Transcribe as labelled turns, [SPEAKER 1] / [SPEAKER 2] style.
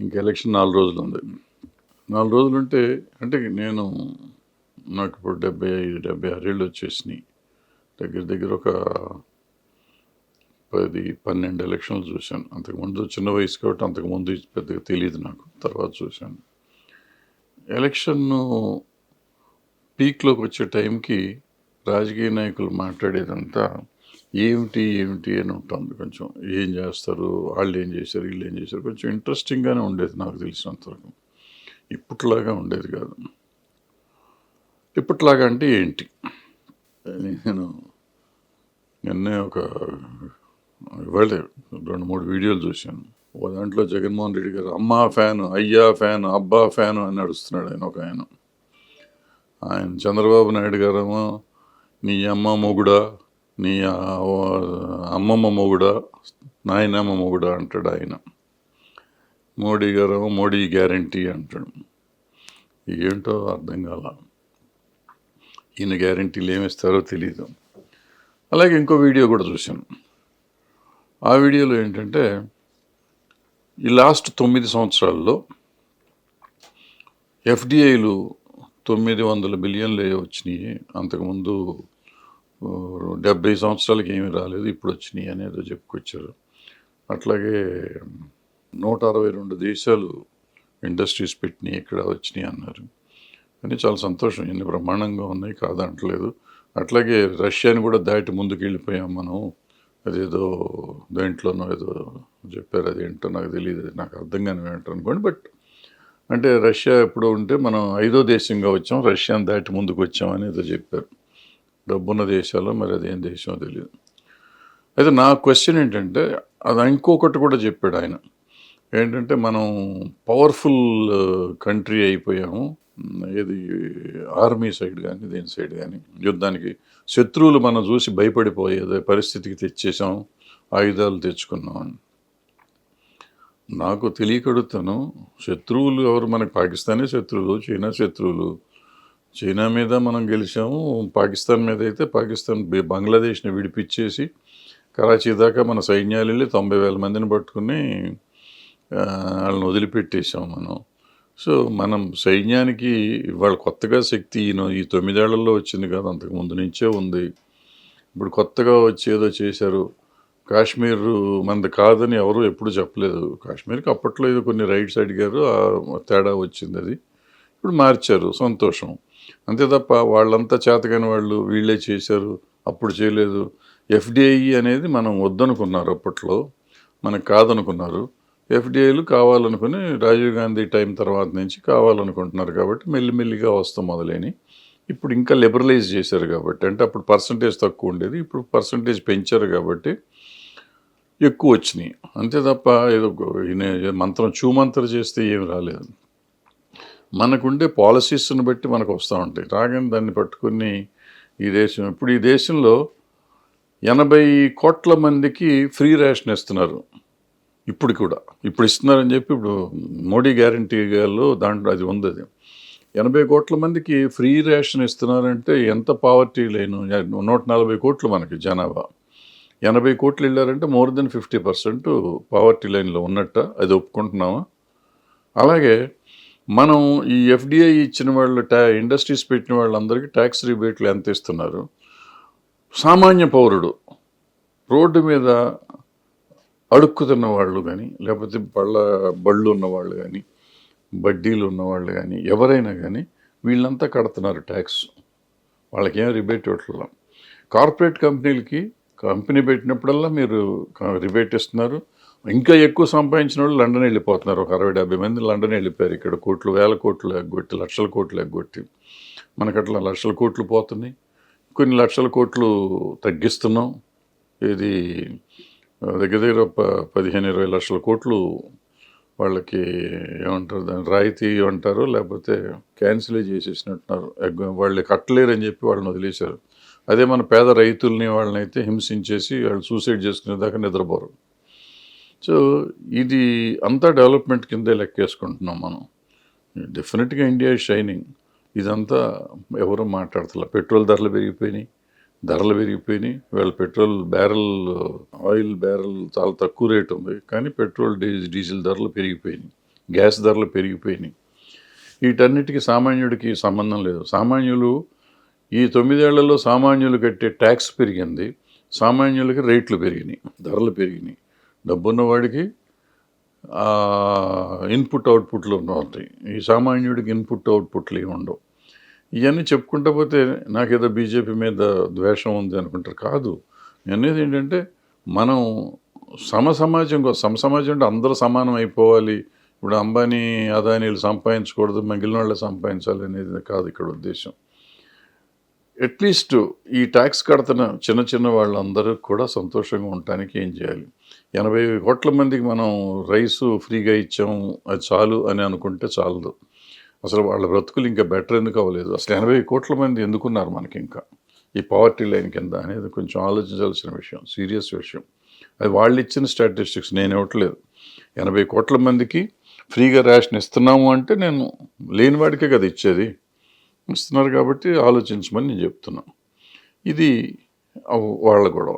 [SPEAKER 1] ఇంక ఎలక్షన్ నాలుగు రోజులు ఉంది. నాలుగు రోజులు ఉంటే అంటే నేను నాకు ఇప్పుడు డెబ్బై ఐదు డెబ్బై ఆరేళ్ళు వచ్చేసినాయి. దగ్గర దగ్గర ఒక పది పన్నెండు ఎలక్షన్లు చూశాను. అంతకుముందు చిన్న వయసు కాబట్టి అంతకుముందు పెద్దగా తెలియదు నాకు. తర్వాత చూశాను. ఎలక్షన్ పీక్లోకి వచ్చే టైంకి రాజకీయ నాయకులు మాట్లాడేదంతా ఏమిటి ఏమిటి అని ఉంటుంది కొంచెం. ఏం చేస్తారు? వాళ్ళు ఏం చేశారు? వీళ్ళు ఏం చేశారు? కొంచెం ఇంట్రెస్టింగ్గానే ఉండేది నాకు తెలిసినంతవరకు ఇప్పట్లాగా ఉండేది కాదు. ఇప్పట్లాగా అంటే ఏంటి? నేను నిన్నే ఒక ఇవాళ రెండు మూడు వీడియోలు చూశాను. ఒక దాంట్లో జగన్మోహన్ రెడ్డి గారు అమ్మా ఫ్యాన్ అయ్యా ఫ్యాన్ అబ్బా ఫ్యాన్ అని నడుస్తున్నాడు ఆయన ఒక ఆయన. ఆయన చంద్రబాబు నాయుడు గారేమో నీ అమ్మ మొగుడా నీ అమ్మమ్మ మొగుడా నాయనమ్మ మొగుడా అంటాడు ఆయన. మోడీ గారు మోడీ గ్యారంటీ అంటాడు. ఏంటో అర్థం కాల. ఈయన గ్యారంటీలు ఏమిస్తారో తెలియదు అలాగే ఇంకో వీడియో కూడా చూశాను. ఆ వీడియోలో ఏంటంటే ఈ లాస్ట్ తొమ్మిది సంవత్సరాల్లో ఎఫ్డిఐలు తొమ్మిది వందల బిలియన్లు వచ్చినాయి అంతకుముందు డెబ్బై సంవత్సరాలకి ఏమీ రాలేదు ఇప్పుడు వచ్చినాయి అనేది చెప్పుకొచ్చారు. అట్లాగే నూట అరవై రెండు దేశాలు ఇండస్ట్రీస్ పెట్టినాయి ఇక్కడ వచ్చినాయి అన్నారు. అని చాలా సంతోషం ఎన్ని బ్రహ్మాండంగా ఉన్నాయి కాదంటలేదు. అట్లాగే రష్యాని కూడా దాటి ముందుకు వెళ్ళిపోయాం మనం. అదేదో దేంట్లోనో ఏదో చెప్పారు అది ఏంటో నాకు తెలియదు నాకు అర్థం కాని ఏంటో అనుకోండి. బట్ అంటే రష్యా ఎప్పుడు ఉంటే మనం ఐదో దేశంగా వచ్చాం రష్యాని దాటి ముందుకు వచ్చాం అని ఏదో చెప్పారు. డబ్బున్న దేశాల్లో మరి అదేం దేశమో తెలియదు అయితే నా క్వశ్చన్ ఏంటంటే అది ఇంకొకటి కూడా చెప్పాడు ఆయన. ఏంటంటే మనం పవర్ఫుల్ కంట్రీ అయిపోయాము. ఏది ఆర్మీ సైడ్ కానీ దేని సైడ్ కానీ యుద్ధానికి శత్రువులు మనం చూసి భయపడిపోయేదే పరిస్థితికి తెచ్చేసాం ఆయుధాలు తెచ్చుకున్నాం. అని నాకు తెలియకడుతాను శత్రువులు ఎవరు? మనకి పాకిస్తానే శత్రువులు చైనా శత్రువులు చైనా మీద మనం గెలిచాము పాకిస్తాన్ మీద అయితే పాకిస్తాన్ బంగ్లాదేశ్ని విడిపించేసి కరాచీ దాకా మన సైన్యాలు వెళ్ళి తొంభై వేల మందిని పట్టుకుని వాళ్ళని వదిలిపెట్టేసాం మనం. సో మనం సైన్యానికి ఇవాళ కొత్తగా శక్తి ఈయన ఈ తొమ్మిదేళ్ళలో వచ్చింది కాదు అంతకు ముందు నుంచే ఉంది. ఇప్పుడు కొత్తగా వచ్చి ఏదో చేశారు. కాశ్మీర్ మనది కాదని ఎవరు ఎప్పుడు చెప్పలేదు. కాశ్మీర్కి అప్పట్లో ఏదో కొన్ని రైట్స్ అడిగారు ఆ తేడా వచ్చింది అది. ఇప్పుడు మార్చారు సంతోషం. అంతే తప్ప వాళ్ళంతా చేతకాని వాళ్ళు వీళ్ళే చేశారు అప్పుడు చేయలేదు. ఎఫ్డిఐ అనేది మనం వద్దనుకున్నారు అప్పట్లో మనకు కాదనుకున్నారు. ఎఫ్డిఐలు కావాలనుకుని రాజీవ్ గాంధీ టైం తర్వాత నుంచి కావాలనుకుంటున్నారు కాబట్టి మెల్లిమెల్లిగా వస్తాం మొదలైన ఇప్పుడు ఇంకా లిబరలైజ్ చేశారు కాబట్టి అంటే అప్పుడు పర్సంటేజ్ తక్కువ ఉండేది ఇప్పుడు పర్సంటేజ్ పెంచారు కాబట్టి ఎక్కువ వచ్చినాయి. అంతే తప్ప ఏదో మంత్రం చూమంత్ర చేస్తే ఏమి రాలేదు. మనకుండే పాలసీస్ని బట్టి మనకు వస్తూ ఉంటాయి. రాగానే దాన్ని పట్టుకుని ఈ దేశం ఇప్పుడు ఈ దేశంలో ఎనభై కోట్ల మందికి ఫ్రీ రేషన్ ఇస్తున్నారు. ఇప్పుడు కూడా. ఇప్పుడు ఇస్తున్నారని చెప్పి ఇప్పుడు మోడీ గ్యారంటీలో దాంట్లో అది ఉంది అది. ఎనభై కోట్ల మందికి ఫ్రీ రేషన్ ఇస్తున్నారంటే ఎంత పావర్టీ లేను. నూట నలభై కోట్లు మనకి జనాభా. ఎనభై కోట్లు వెళ్ళారంటే more than fifty percent poverty లైన్లో ఉన్నట్ట. అది ఒప్పుకుంటున్నామా? అలాగే మనం ఈ ఎఫ్డిఐ ఇచ్చిన వాళ్ళు ట్యా ఇండస్ట్రీస్ పెట్టిన వాళ్ళందరికీ ట్యాక్స్ రిబేట్లు ఎంత ఇస్తున్నారు? సామాన్య పౌరుడు రోడ్డు మీద అడుక్కుతున్న వాళ్ళు కానీ లేకపోతే బళ్ళ బళ్ళు ఉన్నవాళ్ళు కానీ బడ్డీలు ఉన్నవాళ్ళు కానీ ఎవరైనా కానీ వీళ్ళంతా కడుతున్నారు ట్యాక్స్ వాళ్ళకేం రిబేట్ ఇవ్వట్లేదు. కార్పొరేట్ కంపెనీలకి కంపెనీ పెట్టినప్పుడల్లా మీరు రిబేట్ ఇస్తున్నారు. ఇంకా ఎక్కువ సంపాదించిన వాళ్ళు లండన్ వెళ్ళిపోతున్నారు. ఒక అరవై డెబ్బై మంది లండన్ వెళ్ళిపోయారు. ఇక్కడ కోట్లు వేల కోట్లు ఎగ్గొట్టి లక్షల కోట్లు ఎగ్గొట్టి. మనకు అట్లా లక్షల కోట్లు పోతున్నాయి. కొన్ని లక్షల కోట్లు తగ్గిస్తున్నాం. ఇది దగ్గర దగ్గర ప- పదిహేను ఇరవై లక్షల కోట్లు వాళ్ళకి ఏమంటారు దాన్ని రాయితీ అంటారు. లేకపోతే క్యాన్సిలే చేసేసినట్టున్నారు. ఎగ్ వాళ్ళు కట్టలేరని చెప్పి వాళ్ళని వదిలేశారు. అదే మన పేద రైతుల్ని వాళ్ళని అయితే హింసించేసి వాళ్ళు సూసైడ్ చేసుకునే దాకా నిద్రపోరు. సో ఇది అంతా డెవలప్మెంట్ కిందే లెక్కేసుకుంటున్నాం మనం. డెఫినెట్గా ఇండియా షైనింగ్ ఇదంతా ఎవరు మాట్లాడతలే. పెట్రోల్ ధరలు పెరిగిపోయినాయి. ధరలు పెరిగిపోయినాయి. వీళ్ళ పెట్రోల్ బ్యారెల్ ఆయిల్ బ్యారెల్ చాలా తక్కువ రేట్ ఉంది. కానీ పెట్రోల్ డీజిల్ డీజిల్ ధరలు పెరిగిపోయినాయి. గ్యాస్ ధరలు పెరిగిపోయినాయి. వీటన్నిటికీ సామాన్యుడికి సంబంధం లేదు. సామాన్యులు ఈ తొమ్మిదేళ్ళలో సామాన్యులు కట్టే ట్యాక్స్ పెరిగింది. సామాన్యులకి రేట్లు పెరిగినాయి. ధరలు పెరిగినాయి. డబ్బున్నవాడికి ఇన్పుట్ అవుట్పుట్లు ఉంటాయి ఈ సామాన్యుడికి ఇన్పుట్ అవుట్పుట్లు ఏమి ఉండవు. ఇవన్నీ చెప్పుకుంటా పోతే నాకేదో బీజేపీ మీద ద్వేషం ఉంది అనుకుంటారు. కాదు. నేను అనేది ఏంటంటే మనం సమ సమాజం కోసం సమ సమాజం అంటే అందరూ సమానం అయిపోవాలి. ఇప్పుడు అంబానీ అదానీలు సంపాదించకూడదు మిగిలిన వాళ్ళు సంపాదించాలి అనేది కాదు ఇక్కడ ఉద్దేశం. అట్లీస్ట్ ఈ ట్యాక్స్ కడుతున్న చిన్న చిన్న వాళ్ళందరూ కూడా సంతోషంగా ఉండటానికి ఏం చేయాలి? ఎనభై కోట్ల మందికి మనం రైసు ఫ్రీగా ఇచ్చాం అది చాలు అని అనుకుంటే చాలదు. అసలు వాళ్ళ బ్రతుకులు ఇంకా బెటర్ ఎందుకు అవ్వలేదు? అసలు ఎనభై కోట్ల మంది ఎందుకున్నారు మనకి ఇంకా ఈ పవర్టీ లైన్ కింద అనేది కొంచెం ఆలోచించాల్సిన విషయం సీరియస్ విషయం. అది వాళ్ళు ఇచ్చిన స్టాటిస్టిక్స్ నేను ఇవ్వట్లేదు. ఎనభై కోట్ల మందికి ఫ్రీగా రేషన్ ఇస్తున్నాము అంటే నేను లేని వాడికే కదా ఇచ్చేది. ఇస్తున్నారు కాబట్టి ఆలోచించమని నేను చెప్తున్నాను ఇది వాళ్ళ గొడవ.